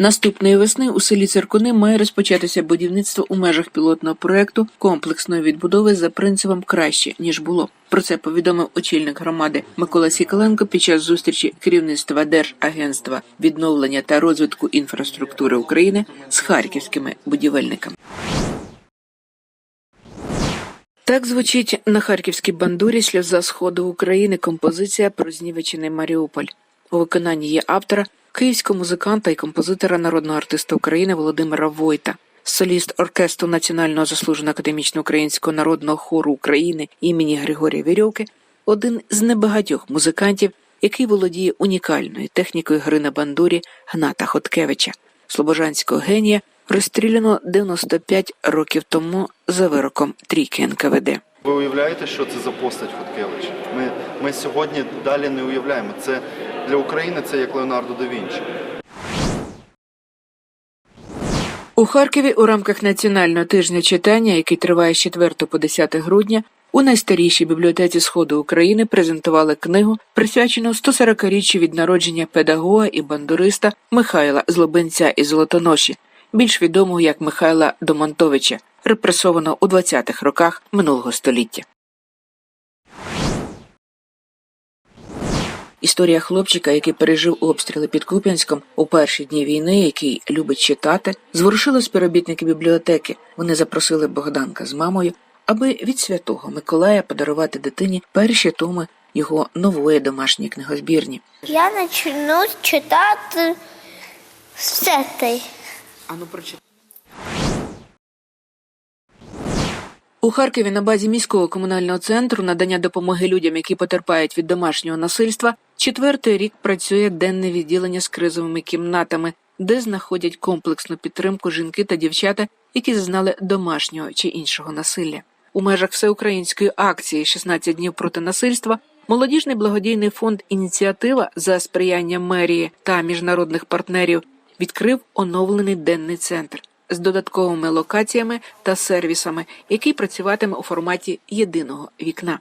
Наступної весни у селі Циркуни має розпочатися будівництво у межах пілотного проекту комплексної відбудови за принципом краще ніж було. Про це повідомив очільник громади Микола Сікаленко під час зустрічі керівництва Держагентства відновлення та розвитку інфраструктури України з харківськими будівельниками. Так звучить на харківській бандурі сльоза сходу України композиція про знівечений Маріуполь. У виконанні є автора київського музиканта і композитора народного артиста України Володимира Войта, соліст оркестру Національного заслуженого академічного українського народного хору України імені Григорія Вірьовки, один з небагатьох музикантів, який володіє унікальною технікою гри на бандурі Гната Хоткевича, слобожанського генія, розстріляно 95 років тому за вироком трійки НКВД. Ви уявляєте, що це за постать Хоткевич? Ми, ми сьогодні далі не уявляємо. Це для України це як Леонардо да Вінчі. У Харкові у рамках національного тижня читання, який триває з 4 по 10 грудня, у найстарішій бібліотеці Сходу України презентували книгу, присвячену 140-річчю від народження педагога і бандуриста Михайла Злобенця із Золотоноші, більш відомого як Михайла Домонтовича, репресованого у 20-х роках минулого століття. Історія хлопчика, який пережив обстріли під Куп'янськом у перші дні війни, який любить читати, зворушило співробітники бібліотеки. Вони запросили Богданка з мамою, аби від святого Миколая подарувати дитині перші томи його нової домашньої книгозбірні. Я почну читати все те. Ану прочитай. У Харкові на базі міського комунального центру надання допомоги людям, які потерпають від домашнього насильства, четвертий рік працює денне відділення з кризовими кімнатами, де знаходять комплексну підтримку жінки та дівчата, які зазнали домашнього чи іншого насилля. У межах всеукраїнської акції «16 днів проти насильства молодіжний благодійний фонд Ініціатива за сприяння мерії та міжнародних партнерів відкрив оновлений денний центр з додатковими локаціями та сервісами, який працюватиме у форматі єдиного вікна.